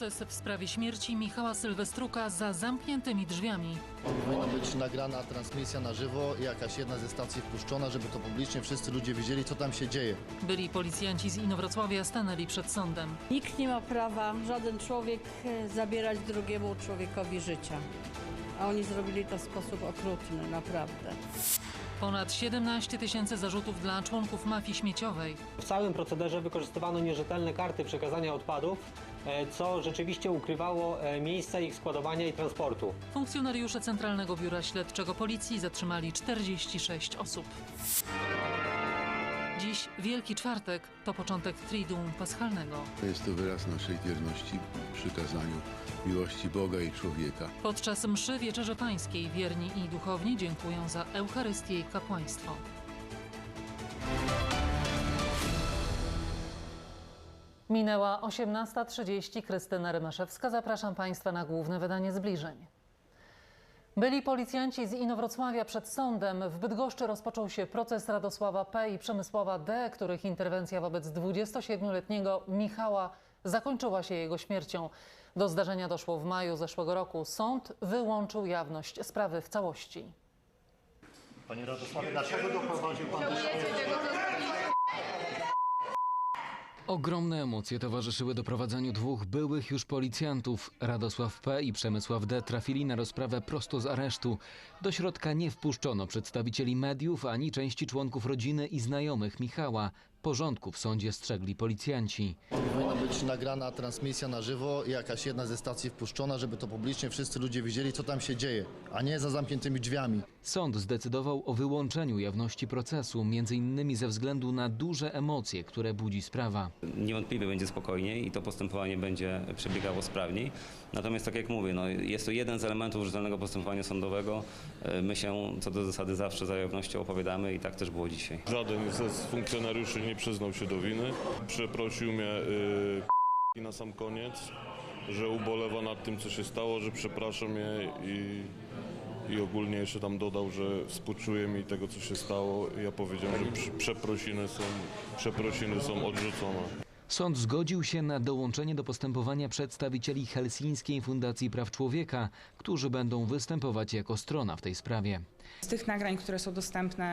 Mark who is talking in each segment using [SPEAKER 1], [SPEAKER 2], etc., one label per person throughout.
[SPEAKER 1] proces w sprawie śmierci Michała Sylwestruka za zamkniętymi drzwiami.
[SPEAKER 2] Powinna być nagrana transmisja na żywo i jakaś jedna ze stacji wpuszczona, żeby to publicznie wszyscy ludzie wiedzieli, co tam się dzieje.
[SPEAKER 1] Byli policjanci z Inowrocławia stanęli przed sądem.
[SPEAKER 3] Nikt nie ma prawa, żaden człowiek, e, zabierać drugiemu człowiekowi życia. A oni zrobili to w sposób okrutny, naprawdę.
[SPEAKER 1] Ponad 17 tysięcy zarzutów dla członków mafii śmieciowej.
[SPEAKER 4] W całym procederze wykorzystywano nierzetelne karty przekazania odpadów, co rzeczywiście ukrywało e, miejsce ich składowania i transportu.
[SPEAKER 1] Funkcjonariusze Centralnego Biura Śledczego Policji zatrzymali 46 osób. Dziś Wielki Czwartek to początek Triduum Paschalnego.
[SPEAKER 5] Jest to wyraz naszej wierności przykazaniu miłości Boga i człowieka.
[SPEAKER 1] Podczas mszy Wieczerzy Pańskiej wierni i duchowni dziękują za Eucharystię i kapłaństwo. Minęła 18.30. Krystyna Rymaszewska. Zapraszam Państwa na główne wydanie zbliżeń. Byli policjanci z Inowrocławia przed sądem. W Bydgoszczy rozpoczął się proces Radosława P. i Przemysława D., których interwencja wobec 27-letniego Michała zakończyła się jego śmiercią. Do zdarzenia doszło w maju zeszłego roku. Sąd wyłączył jawność sprawy w całości.
[SPEAKER 2] Panie Radosławie, dlaczego doprowadził pan do śmierci?
[SPEAKER 6] Ogromne emocje towarzyszyły doprowadzeniu dwóch byłych już policjantów. Radosław P. i Przemysław D. trafili na rozprawę prosto z aresztu. Do środka nie wpuszczono przedstawicieli mediów ani części członków rodziny i znajomych Michała. Porządku w sądzie strzegli policjanci.
[SPEAKER 2] Powinna być nagrana transmisja na żywo i jakaś jedna ze stacji wpuszczona, żeby to publicznie wszyscy ludzie wiedzieli, co tam się dzieje, a nie za zamkniętymi drzwiami.
[SPEAKER 6] Sąd zdecydował o wyłączeniu jawności procesu, między innymi ze względu na duże emocje, które budzi sprawa.
[SPEAKER 7] niewątpliwie będzie spokojniej i to postępowanie będzie przebiegało sprawniej. Natomiast tak jak mówię, no, jest to jeden z elementów rzetelnego postępowania sądowego. E, My się co do zasady zawsze za jawnością opowiadamy i tak też było dzisiaj.
[SPEAKER 8] Żaden z funkcjonariuszy nie przyznał się do winy. Przeprosił mnie yy, na sam koniec, że ubolewa nad tym, co się stało, że przeprasza mnie i, i ogólnie jeszcze tam dodał, że współczuje mi tego, co się stało. Ja powiedziałem, że przeprosiny są, przeprosiny są odrzucone.
[SPEAKER 6] Sąd zgodził się na dołączenie do postępowania przedstawicieli Helsińskiej Fundacji Praw Człowieka, którzy będą występować jako strona w tej sprawie.
[SPEAKER 9] Z tych nagrań, które są dostępne,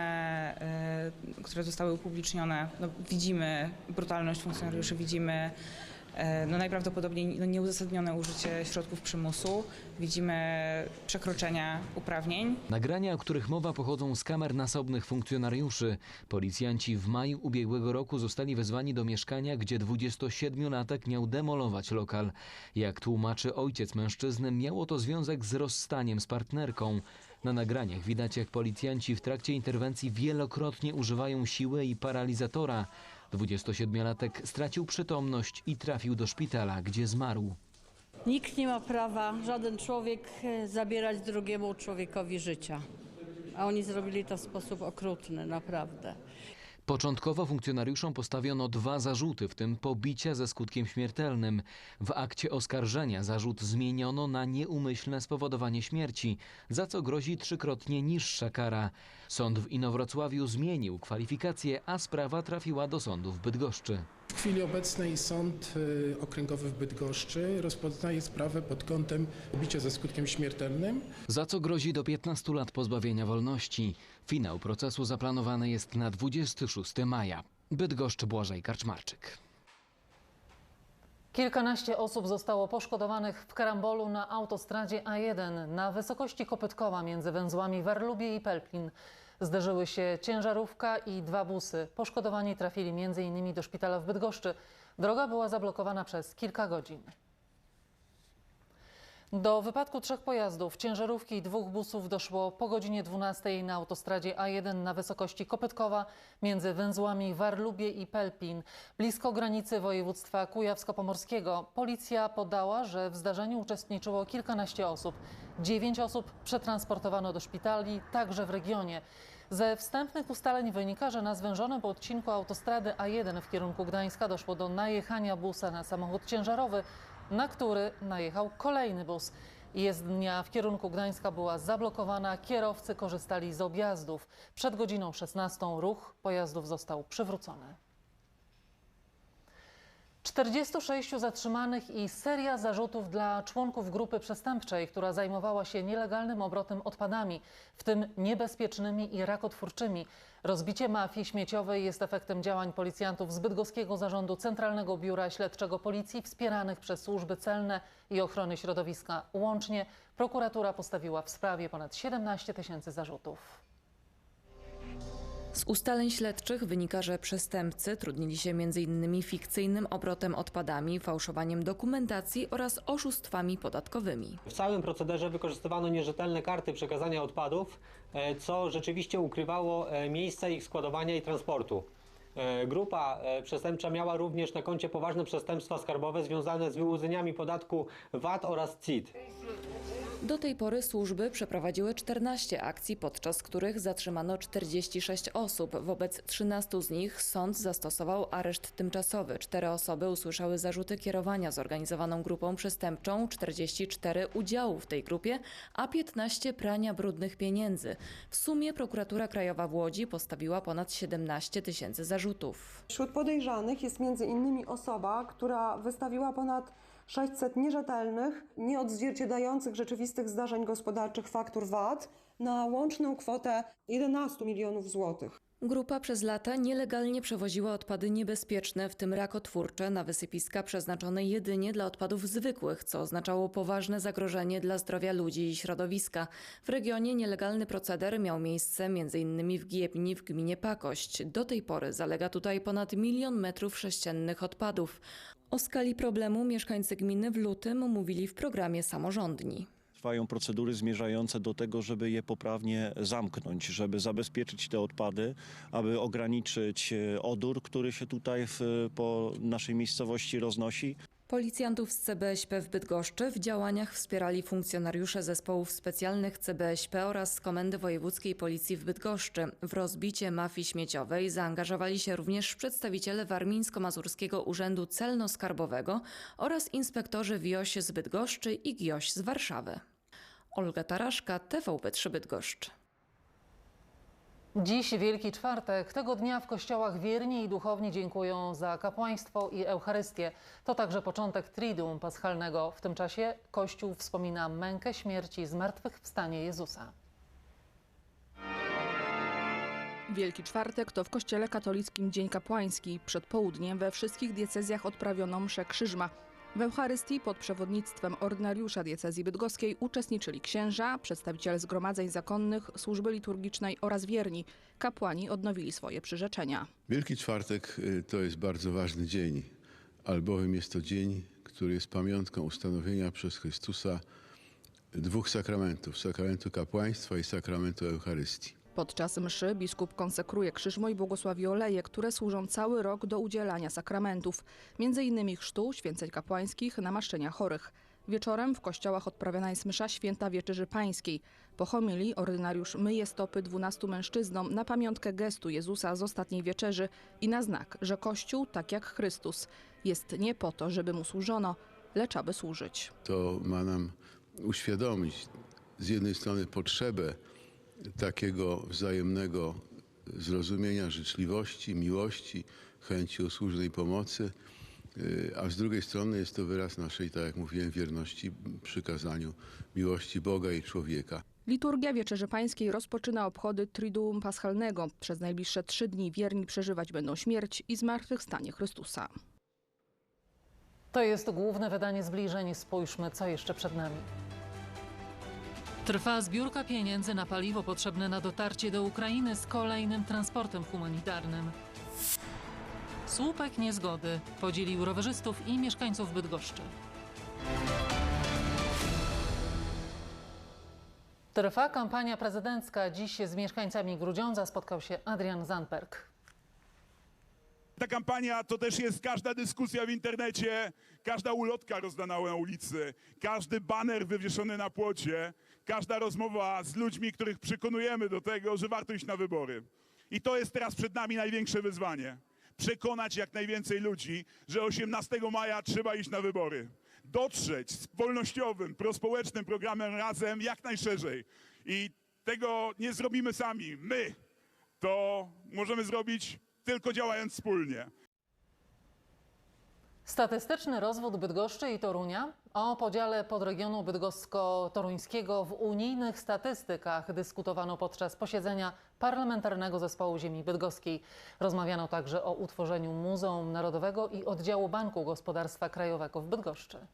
[SPEAKER 9] e, które zostały upublicznione, no, widzimy brutalność funkcjonariuszy, widzimy no, najprawdopodobniej no, nieuzasadnione użycie środków przymusu, widzimy przekroczenia uprawnień.
[SPEAKER 6] Nagrania, o których mowa, pochodzą z kamer nasobnych funkcjonariuszy. Policjanci w maju ubiegłego roku zostali wezwani do mieszkania, gdzie 27-latek miał demolować lokal. Jak tłumaczy ojciec mężczyzny, miało to związek z rozstaniem z partnerką. Na nagraniach widać, jak policjanci w trakcie interwencji wielokrotnie używają siły i paralizatora. 27-latek stracił przytomność i trafił do szpitala, gdzie zmarł.
[SPEAKER 3] Nikt nie ma prawa, żaden człowiek, e, zabierać drugiemu człowiekowi życia. A oni zrobili to w sposób okrutny, naprawdę.
[SPEAKER 6] Początkowo funkcjonariuszom postawiono dwa zarzuty, w tym pobicia ze skutkiem śmiertelnym. W akcie oskarżenia zarzut zmieniono na nieumyślne spowodowanie śmierci, za co grozi trzykrotnie niższa kara. Sąd w Inowrocławiu zmienił kwalifikacje, a sprawa trafiła do sądu w Bydgoszczy.
[SPEAKER 10] W chwili obecnej Sąd y, Okręgowy w Bydgoszczy rozpoznaje sprawę pod kątem bicia ze skutkiem śmiertelnym.
[SPEAKER 6] Za co grozi do 15 lat pozbawienia wolności. Finał procesu zaplanowany jest na 26 maja. Bydgoszcz Błażej Karczmarczyk.
[SPEAKER 1] Kilkanaście osób zostało poszkodowanych w karambolu na autostradzie A1 na wysokości Kopytkowa między węzłami Warlubie i Pelplin. Zderzyły się ciężarówka i dwa busy. Poszkodowani trafili m.in. do szpitala w Bydgoszczy. Droga była zablokowana przez kilka godzin. Do wypadku trzech pojazdów, ciężarówki i dwóch busów doszło po godzinie 12 na autostradzie A1 na wysokości Kopytkowa między węzłami Warlubie i Pelplin, blisko granicy województwa kujawsko-pomorskiego. Policja podała, że w zdarzeniu uczestniczyło kilkanaście osób. Dziewięć osób przetransportowano do szpitali, także w regionie. Ze wstępnych ustaleń wynika, że na zwężonym odcinku autostrady A1 w kierunku Gdańska doszło do najechania busa na samochód ciężarowy, na który najechał kolejny bus. Jezdnia w kierunku Gdańska była zablokowana, kierowcy korzystali z objazdów. Przed godziną 16 ruch pojazdów został przywrócony. 46 zatrzymanych i seria zarzutów dla członków grupy przestępczej, która zajmowała się nielegalnym obrotem odpadami, w tym niebezpiecznymi i rakotwórczymi. Rozbicie mafii śmieciowej jest efektem działań policjantów z Bydgoskiego Zarządu Centralnego Biura Śledczego Policji wspieranych przez służby celne i ochrony środowiska. Łącznie prokuratura postawiła w sprawie ponad 17 tysięcy zarzutów.
[SPEAKER 11] Z ustaleń śledczych wynika, że przestępcy trudnili się m.in. fikcyjnym obrotem odpadami, fałszowaniem dokumentacji oraz oszustwami podatkowymi.
[SPEAKER 4] W całym procederze wykorzystywano nierzetelne karty przekazania odpadów, e, co rzeczywiście ukrywało e, miejsce ich składowania i transportu. E, Grupa przestępcza miała również na koncie poważne przestępstwa skarbowe związane z wyłudzeniami podatku VAT oraz CIT.
[SPEAKER 11] Do tej pory służby przeprowadziły 14 akcji, podczas których zatrzymano 46 osób. Wobec 13 z nich sąd zastosował areszt tymczasowy. Cztery osoby usłyszały zarzuty kierowania zorganizowaną grupą przestępczą, 44 udziału w tej grupie, a 15 prania brudnych pieniędzy. W sumie prokuratura krajowa w Łodzi postawiła ponad 17 tysięcy zarzutów.
[SPEAKER 12] Wśród podejrzanych jest między innymi osoba, która wystawiła ponad 600 nierzetelnych, nieodzwierciedlających rzeczywistych zdarzeń gospodarczych faktur VAT na łączną kwotę 11 milionów złotych.
[SPEAKER 11] Grupa przez lata nielegalnie przewoziła odpady niebezpieczne, w tym rakotwórcze, na wysypiska przeznaczone jedynie dla odpadów zwykłych, co oznaczało poważne zagrożenie dla zdrowia ludzi i środowiska. W regionie nielegalny proceder miał miejsce m.in. w Giebni w gminie Pakość. Do tej pory zalega tutaj ponad milion metrów sześciennych odpadów. O skali problemu mieszkańcy gminy w lutym mówili w programie Samorządni.
[SPEAKER 13] Trwają procedury zmierzające do tego, żeby je poprawnie zamknąć, żeby zabezpieczyć te odpady, aby ograniczyć e, odór, który się tutaj w, po naszej miejscowości roznosi.
[SPEAKER 11] Policjantów z CBŚP w Bydgoszczy w działaniach wspierali funkcjonariusze zespołów specjalnych CBŚP oraz z Komendy Wojewódzkiej Policji w Bydgoszczy. W rozbicie mafii śmieciowej zaangażowali się również przedstawiciele Warmińsko-Mazurskiego Urzędu Celno-Skarbowego oraz inspektorzy WIOŚ z Bydgoszczy i GIOŚ z Warszawy. Olga Taraszka, TVP3 Bydgoszcz.
[SPEAKER 1] Dziś Wielki Czwartek. Tego dnia w kościołach wierni i duchowni dziękują za kapłaństwo i Eucharystię. To także początek Triduum Paschalnego. W tym czasie Kościół wspomina mękę śmierci i zmartwychwstanie Jezusa.
[SPEAKER 14] Wielki Czwartek to w Kościele katolickim Dzień Kapłański. Przed południem we wszystkich diecezjach odprawiono mszę krzyżma. W Eucharystii pod przewodnictwem ordynariusza diecezji bydgoskiej uczestniczyli księża, przedstawiciele zgromadzeń zakonnych, służby liturgicznej oraz wierni. Kapłani odnowili swoje przyrzeczenia.
[SPEAKER 5] Wielki Czwartek y, to jest bardzo ważny dzień, albowiem jest to dzień, który jest pamiątką ustanowienia przez Chrystusa dwóch sakramentów, sakramentu kapłaństwa i sakramentu Eucharystii.
[SPEAKER 14] Podczas mszy biskup konsekruje krzyżmo i błogosławi oleje, które służą cały rok do udzielania sakramentów, m.in. chrztu, święceń kapłańskich, namaszczenia chorych. Wieczorem w kościołach odprawiana jest msza święta Wieczerzy Pańskiej. Po homilii ordynariusz myje stopy dwunastu mężczyznom na pamiątkę gestu Jezusa z ostatniej wieczerzy i na znak, że Kościół, tak jak Chrystus, jest nie po to, żeby mu służono, lecz aby służyć.
[SPEAKER 5] To ma nam uświadomić z jednej strony potrzebę takiego wzajemnego zrozumienia, życzliwości, miłości, chęci usłużnej pomocy, y, a z drugiej strony jest to wyraz naszej, tak jak mówiłem, wierności przykazaniu miłości Boga i człowieka.
[SPEAKER 14] Liturgia Wieczerzy Pańskiej rozpoczyna obchody Triduum Paschalnego. Przez najbliższe trzy dni wierni przeżywać będą śmierć i zmartwychwstanie Chrystusa.
[SPEAKER 1] To jest główne wydanie zbliżeń. Spójrzmy, co jeszcze przed nami. Trwa zbiórka pieniędzy na paliwo potrzebne na dotarcie do Ukrainy z kolejnym transportem humanitarnym. Słupek niezgody podzielił rowerzystów i mieszkańców Bydgoszczy. Trwa kampania prezydencka. Dziś z mieszkańcami Grudziądza spotkał się Adrian Zandberg.
[SPEAKER 15] Ta kampania to też jest każda dyskusja w internecie, każda ulotka rozdana na ulicy, każdy baner wywieszony na płocie, każda rozmowa z ludźmi, których przekonujemy do tego, że warto iść na wybory. I to jest teraz przed nami największe wyzwanie. Przekonać jak najwięcej ludzi, że 18 maja trzeba iść na wybory. Dotrzeć z wolnościowym, prospołecznym programem razem jak najszerzej. I tego nie zrobimy sami. My to możemy zrobić tylko działając wspólnie.
[SPEAKER 1] Statystyczny rozwód Bydgoszczy i Torunia o podziale podregionu bydgosko-toruńskiego w unijnych statystykach dyskutowano podczas posiedzenia Parlamentarnego Zespołu Ziemi Bydgoskiej. Rozmawiano także o utworzeniu Muzeum Narodowego i oddziału Banku Gospodarstwa Krajowego w Bydgoszczy.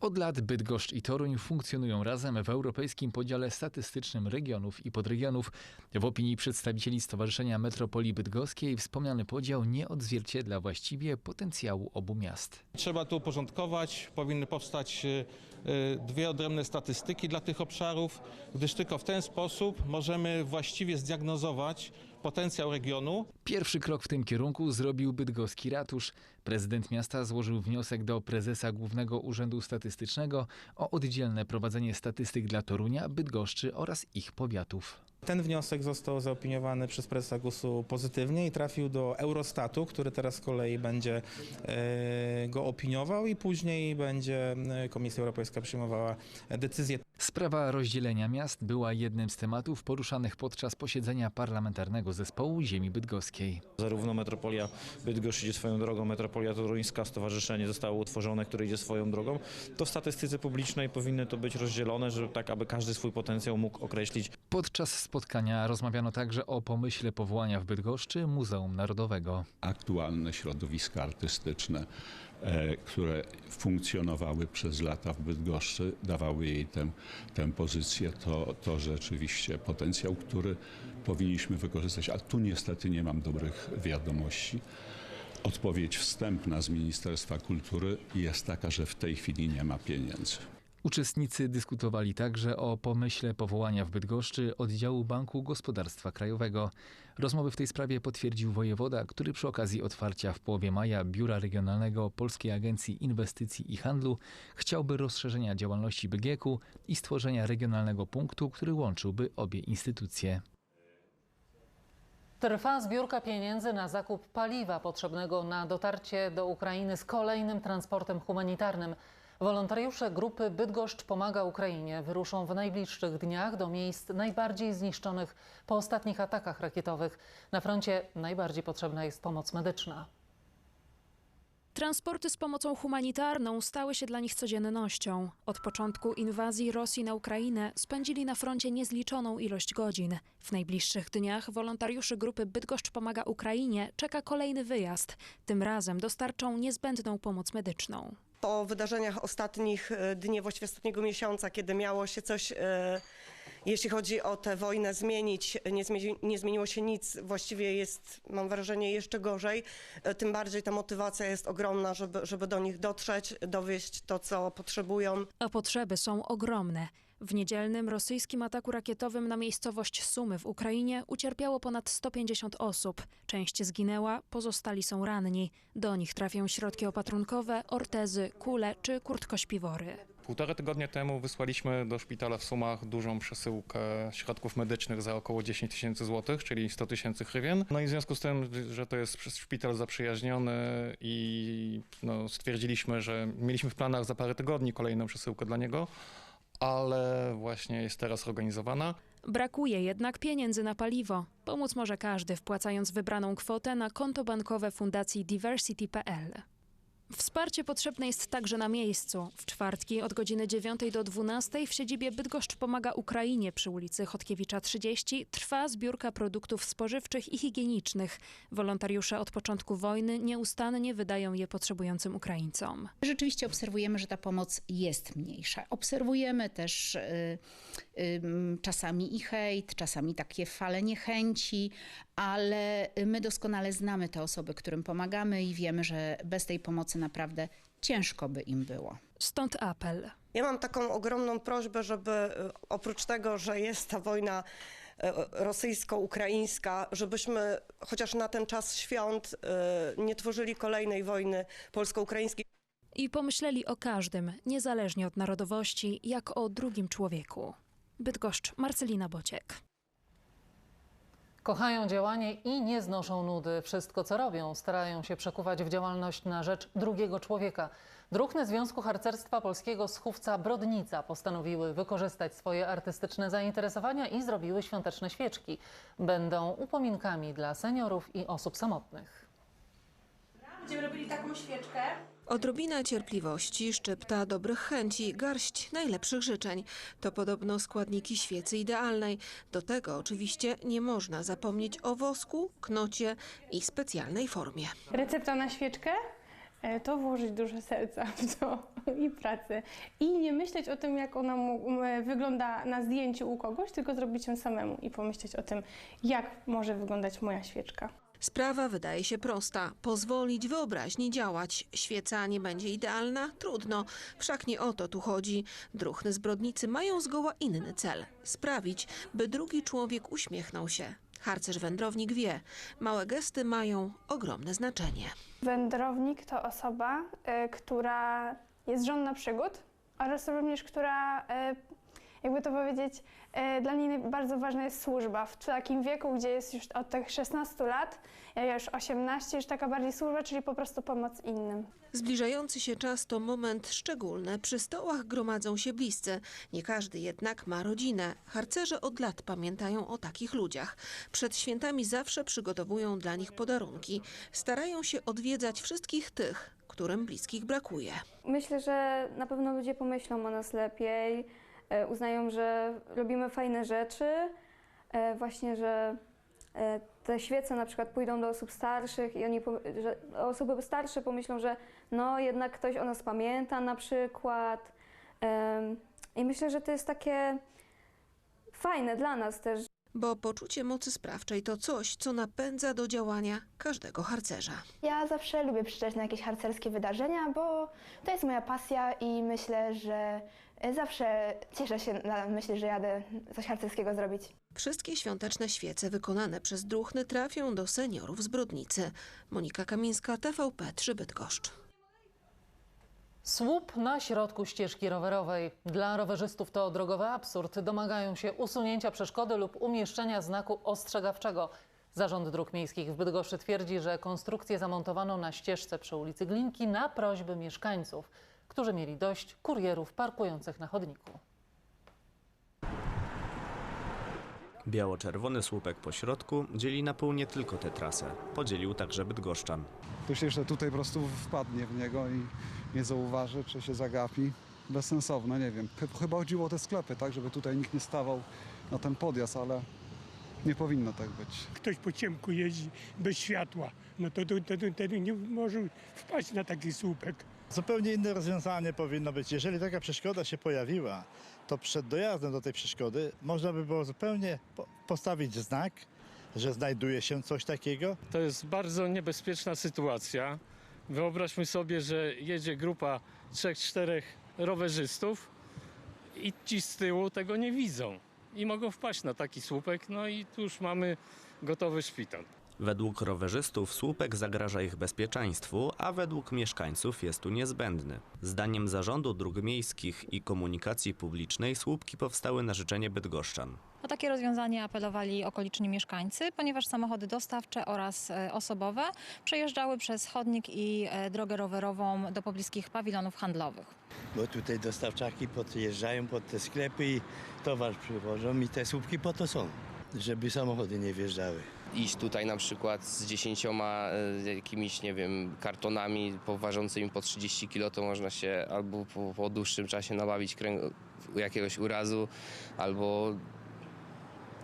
[SPEAKER 16] Od lat Bydgoszcz i Toruń funkcjonują razem w europejskim podziale statystycznym regionów i podregionów. W opinii przedstawicieli Stowarzyszenia Metropolii Bydgoskiej wspomniany podział nie odzwierciedla właściwie potencjału obu miast.
[SPEAKER 17] Trzeba to uporządkować, powinny powstać y, y, dwie odrębne statystyki dla tych obszarów, gdyż tylko w ten sposób możemy właściwie zdiagnozować potencjał regionu.
[SPEAKER 16] Pierwszy krok w tym kierunku zrobił bydgoski ratusz. Prezydent miasta złożył wniosek do prezesa Głównego Urzędu Statystycznego o oddzielne prowadzenie statystyk dla Torunia, Bydgoszczy oraz ich powiatów.
[SPEAKER 18] Ten wniosek został zaopiniowany przez prezesa GUS-u pozytywnie i trafił do Eurostatu, który teraz z kolei będzie e, go opiniował i później będzie e, Komisja Europejska przyjmowała decyzję.
[SPEAKER 16] Sprawa rozdzielenia miast była jednym z tematów poruszanych podczas posiedzenia Parlamentarnego Zespołu Ziemi Bydgoskiej.
[SPEAKER 19] Zarówno metropolia Bydgoszcz idzie swoją drogą, metropolia toruńska, stowarzyszenie zostało utworzone, które idzie swoją drogą. To w statystyce publicznej powinny to być rozdzielone, żeby tak, aby każdy swój potencjał mógł określić.
[SPEAKER 16] Podczas spotkania rozmawiano także o pomyśle powołania w Bydgoszczy Muzeum Narodowego.
[SPEAKER 20] aktualne środowiska artystyczne, które funkcjonowały przez lata w Bydgoszczy, dawały jej tę, tę pozycję, to, to rzeczywiście potencjał, który powinniśmy wykorzystać. A tu niestety nie mam dobrych wiadomości. Odpowiedź wstępna z Ministerstwa Kultury jest taka, że w tej chwili nie ma pieniędzy.
[SPEAKER 16] Uczestnicy dyskutowali także o pomyśle powołania w Bydgoszczy oddziału Banku Gospodarstwa Krajowego. Rozmowy w tej sprawie potwierdził wojewoda, który przy okazji otwarcia w połowie maja Biura Regionalnego Polskiej Agencji Inwestycji i Handlu chciałby rozszerzenia działalności BGK i stworzenia regionalnego punktu, który łączyłby obie instytucje.
[SPEAKER 1] Trwa zbiórka pieniędzy na zakup paliwa potrzebnego na dotarcie do Ukrainy z kolejnym transportem humanitarnym. Wolontariusze grupy Bydgoszcz Pomaga Ukrainie wyruszą w najbliższych dniach do miejsc najbardziej zniszczonych po ostatnich atakach rakietowych. Na froncie najbardziej potrzebna jest pomoc medyczna.
[SPEAKER 21] Transporty z pomocą humanitarną stały się dla nich codziennością. Od początku inwazji Rosji na Ukrainę spędzili na froncie niezliczoną ilość godzin. W najbliższych dniach wolontariuszy grupy Bydgoszcz Pomaga Ukrainie czeka kolejny wyjazd. Tym razem dostarczą niezbędną pomoc medyczną.
[SPEAKER 22] Po wydarzeniach ostatnich e, dni, właściwie ostatniego miesiąca, kiedy miało się coś, e, jeśli chodzi o tę wojnę, zmienić, nie, zmieni, nie zmieniło się nic, właściwie jest, mam wrażenie, jeszcze gorzej. E, Tym bardziej ta motywacja jest ogromna, żeby, żeby do nich dotrzeć, dowieść to, co potrzebują.
[SPEAKER 21] A potrzeby są ogromne. W niedzielnym rosyjskim ataku rakietowym na miejscowość Sumy w Ukrainie ucierpiało ponad 150 osób. Część zginęła, pozostali są ranni. Do nich trafią środki opatrunkowe, ortezy, kule czy kurtkośpiwory.
[SPEAKER 23] Półtora tygodnia temu wysłaliśmy do szpitala w Sumach dużą przesyłkę środków medycznych za około 10 tysięcy złotych, czyli 100 tysięcy hrywien. No i w związku z tym, że to jest przez szpital zaprzyjaźniony i no, stwierdziliśmy, że mieliśmy w planach za parę tygodni kolejną przesyłkę dla niego, ale właśnie jest teraz organizowana.
[SPEAKER 21] Brakuje jednak pieniędzy na paliwo. Pomóc może każdy, wpłacając wybraną kwotę na konto bankowe Fundacji Diversity.pl. Wsparcie potrzebne jest także na miejscu. W czwartki od godziny 9 do 12 w siedzibie Bydgoszcz Pomaga Ukrainie przy ulicy Chodkiewicza 30 trwa zbiórka produktów spożywczych i higienicznych. Wolontariusze od początku wojny nieustannie wydają je potrzebującym Ukraińcom.
[SPEAKER 24] Rzeczywiście obserwujemy, że ta pomoc jest mniejsza. Obserwujemy też y, y, czasami i hejt, czasami takie fale niechęci, ale my doskonale znamy te osoby, którym pomagamy i wiemy, że bez tej pomocy naprawdę ciężko by im było.
[SPEAKER 21] Stąd apel.
[SPEAKER 22] Ja mam taką ogromną prośbę, żeby e, oprócz tego, że jest ta wojna e, rosyjsko-ukraińska, żebyśmy chociaż na ten czas świąt e, nie tworzyli kolejnej wojny polsko-ukraińskiej.
[SPEAKER 21] I pomyśleli o każdym, niezależnie od narodowości, jak o drugim człowieku. Bydgoszcz, Marcelina Bociek.
[SPEAKER 1] Kochają działanie i nie znoszą nudy. Wszystko, co robią, starają się przekuwać w działalność na rzecz drugiego człowieka. Druhny Związku Harcerstwa Polskiego z Chówca Brodnica postanowiły wykorzystać swoje artystyczne zainteresowania i zrobiły świąteczne świeczki. Będą upominkami dla seniorów i osób samotnych.
[SPEAKER 25] Będziemy robili taką świeczkę.
[SPEAKER 26] Odrobina cierpliwości, szczypta dobrych chęci, garść najlepszych życzeń. To podobno składniki świecy idealnej. Do tego oczywiście nie można zapomnieć o wosku, knocie i specjalnej formie.
[SPEAKER 25] Recepta na świeczkę e, to włożyć dużo serca w to i pracy. I nie myśleć o tym, jak ona mu, m, wygląda na zdjęciu u kogoś, tylko zrobić ją samemu i pomyśleć o tym, jak może wyglądać moja świeczka.
[SPEAKER 26] Sprawa wydaje się prosta. Pozwolić wyobraźni działać. Świeca nie będzie idealna? Trudno. Wszak nie o to tu chodzi. Druhny zbrodnicy mają zgoła inny cel. Sprawić, by drugi człowiek uśmiechnął się. Harcerz wędrownik wie, małe gesty mają ogromne znaczenie.
[SPEAKER 25] Wędrownik to osoba, e, która jest żonna przygód oraz również, która, e, jakby to powiedzieć, e, dla niej bardzo ważna jest służba. W takim wieku, gdzie jest już od tych 16 lat, ja już 18, już taka bardziej służba, czyli po prostu pomoc innym.
[SPEAKER 26] Zbliżający się czas to moment szczególny. Przy stołach gromadzą się bliscy. Nie każdy jednak ma rodzinę. Harcerze od lat pamiętają o takich ludziach. Przed świętami zawsze przygotowują dla nich podarunki. Starają się odwiedzać wszystkich tych, którym bliskich brakuje.
[SPEAKER 27] Myślę, że na pewno ludzie pomyślą o nas lepiej, uznają, że robimy fajne rzeczy, e, właśnie, że e, te świece na przykład pójdą do osób starszych i oni, że osoby starsze pomyślą, że no jednak ktoś o nas pamięta na przykład. I myślę, że to jest takie fajne dla nas też,
[SPEAKER 26] Bo poczucie mocy sprawczej to coś, co napędza do działania każdego harcerza.
[SPEAKER 28] Ja zawsze lubię przyjechać na jakieś harcerskie wydarzenia, bo to jest moja pasja i myślę, że e, zawsze cieszę się na myśli, że jadę coś harcerskiego zrobić.
[SPEAKER 26] Wszystkie świąteczne świece wykonane przez Druhny trafią do seniorów z Brodnicy. Monika Kamińska, TVP 3 Bydgoszcz.
[SPEAKER 1] Słup na środku ścieżki rowerowej. Dla rowerzystów to drogowy absurd. Domagają się usunięcia przeszkody lub umieszczenia znaku ostrzegawczego. Zarząd Dróg Miejskich w Bydgoszczy twierdzi, że konstrukcję zamontowano na ścieżce przy ulicy Glinki na prośbę mieszkańców, którzy mieli dość kurierów parkujących na chodniku.
[SPEAKER 29] Biało-czerwony słupek po środku dzieli na pół nie tylko tę trasę, podzielił także Bydgoszczan.
[SPEAKER 30] Ktoś jeszcze tutaj po prostu wpadnie w niego i nie zauważy, czy się zagapi. Bezsensowne, nie wiem. Ch- Chyba chodziło o te sklepy, tak, żeby tutaj nikt nie stawał na ten podjazd, ale nie powinno tak być.
[SPEAKER 31] Ktoś po ciemku jeździ bez światła, no to wtedy nie może wpaść na taki słupek.
[SPEAKER 32] Zupełnie inne rozwiązanie powinno być. Jeżeli taka przeszkoda się pojawiła, to przed dojazdem do tej przeszkody można by było zupełnie po- postawić znak, że znajduje się coś takiego.
[SPEAKER 33] To jest bardzo niebezpieczna sytuacja. Wyobraźmy sobie, że jedzie grupa trzech, czterech rowerzystów i ci z tyłu tego nie widzą i mogą wpaść na taki słupek, no i tu już mamy gotowy szpital.
[SPEAKER 29] Według rowerzystów słupek zagraża ich bezpieczeństwu, a według mieszkańców jest tu niezbędny. Zdaniem Zarządu Dróg Miejskich i Komunikacji Publicznej słupki powstały na życzenie bydgoszczan.
[SPEAKER 34] O takie rozwiązanie apelowali okoliczni mieszkańcy, ponieważ samochody dostawcze oraz e, osobowe przejeżdżały przez chodnik i e, drogę rowerową do pobliskich pawilonów handlowych.
[SPEAKER 35] Bo tutaj dostawczaki podjeżdżają pod te sklepy i towar przywożą i te słupki po to są, żeby samochody nie wjeżdżały.
[SPEAKER 36] Iść tutaj na przykład z dziesięcioma e, jakimiś, nie wiem, kartonami poważącymi po 30 kg, to można się albo po, po dłuższym czasie nabawić kręg- jakiegoś urazu, albo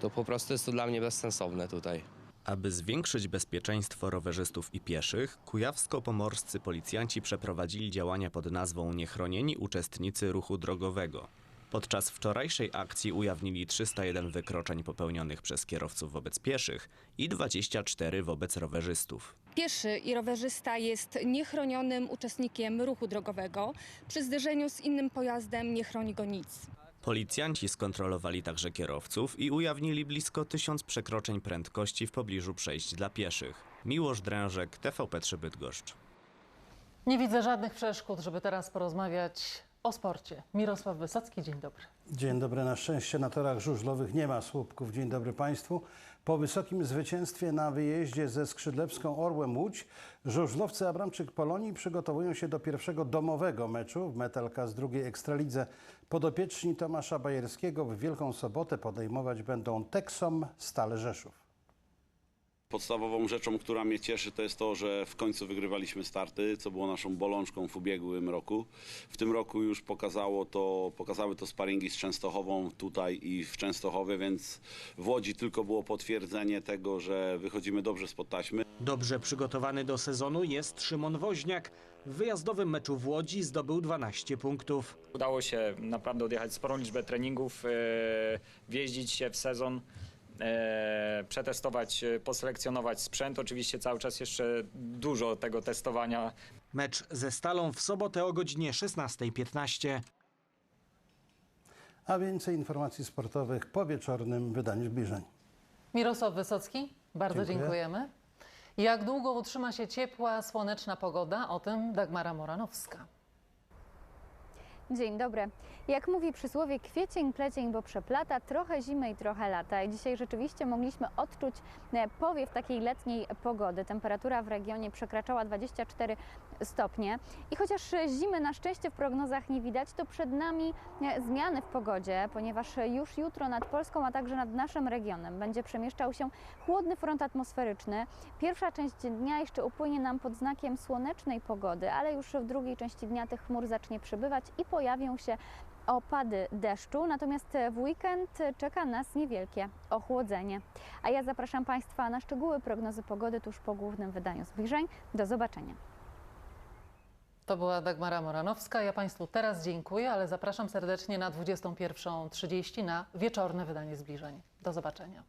[SPEAKER 36] to po prostu jest to dla mnie bezsensowne tutaj.
[SPEAKER 29] Aby zwiększyć bezpieczeństwo rowerzystów i pieszych, kujawsko-pomorscy policjanci przeprowadzili działania pod nazwą Niechronieni uczestnicy ruchu drogowego. Podczas wczorajszej akcji ujawnili 301 wykroczeń popełnionych przez kierowców wobec pieszych i 24 wobec rowerzystów.
[SPEAKER 37] Pieszy i rowerzysta jest niechronionym uczestnikiem ruchu drogowego. Przy zderzeniu z innym pojazdem nie chroni go nic.
[SPEAKER 29] Policjanci skontrolowali także kierowców i ujawnili blisko tysiąc przekroczeń prędkości w pobliżu przejść dla pieszych. Miłosz Drężek, TVP3 Bydgoszcz.
[SPEAKER 1] Nie widzę żadnych przeszkód, żeby teraz porozmawiać o sporcie. Mirosław Wysocki, dzień dobry.
[SPEAKER 38] Dzień dobry. Na szczęście na torach żużlowych nie ma słupków. Dzień dobry Państwu. Po wysokim zwycięstwie na wyjeździe ze Skrzydlewską Orłem Łódź żużlowcy Abramczyk Polonii przygotowują się do pierwszego domowego meczu w Metalka z drugiej Ekstralidze. Podopieczni Tomasza Bajerskiego w Wielką Sobotę podejmować będą Teksom Stale Rzeszów.
[SPEAKER 8] Podstawową rzeczą, która mnie cieszy, to jest to, że w końcu wygrywaliśmy starty, co było naszą bolączką w ubiegłym roku. W tym roku już pokazało to, pokazały to sparingi z Częstochową tutaj i w Częstochowie, więc w Łodzi tylko było potwierdzenie tego, że wychodzimy dobrze spod taśmy.
[SPEAKER 39] Dobrze przygotowany do sezonu jest Szymon Woźniak. W wyjazdowym meczu w Łodzi zdobył 12 punktów.
[SPEAKER 40] Udało się naprawdę odjechać sporą liczbę treningów, e, wjeździć się w sezon, przetestować, e, poselekcjonować sprzęt. Oczywiście cały czas jeszcze dużo tego testowania.
[SPEAKER 39] Mecz ze Stalą w sobotę o godzinie 16.15.
[SPEAKER 38] A więcej informacji sportowych po wieczornym wydaniu zbliżeń.
[SPEAKER 1] Mirosław Wysocki, bardzo
[SPEAKER 38] Dziękuję.
[SPEAKER 1] dziękujemy. Jak długo utrzyma się ciepła, słoneczna pogoda? O tym Dagmara Moranowska.
[SPEAKER 41] Dzień dobry. Jak mówi przysłowie, kwiecień plecień, bo przeplata, trochę zimy i trochę lata. I dzisiaj rzeczywiście mogliśmy odczuć e, powiew takiej letniej pogody. Temperatura w regionie przekraczała 24 stopnie. I chociaż zimy na szczęście w prognozach nie widać, to przed nami e, zmiany w pogodzie, ponieważ już jutro nad Polską, a także nad naszym regionem będzie przemieszczał się chłodny front atmosferyczny. Pierwsza część dnia jeszcze upłynie nam pod znakiem słonecznej pogody, ale już w drugiej części dnia tych chmur zacznie przybywać i pojawią się opady deszczu, natomiast w weekend czeka nas niewielkie ochłodzenie. A ja zapraszam Państwa na szczegóły prognozy pogody tuż po głównym wydaniu zbliżeń. Do zobaczenia.
[SPEAKER 1] To była Dagmara Moranowska. Ja Państwu teraz dziękuję, ale zapraszam serdecznie na 21.30 na wieczorne wydanie zbliżeń. Do zobaczenia.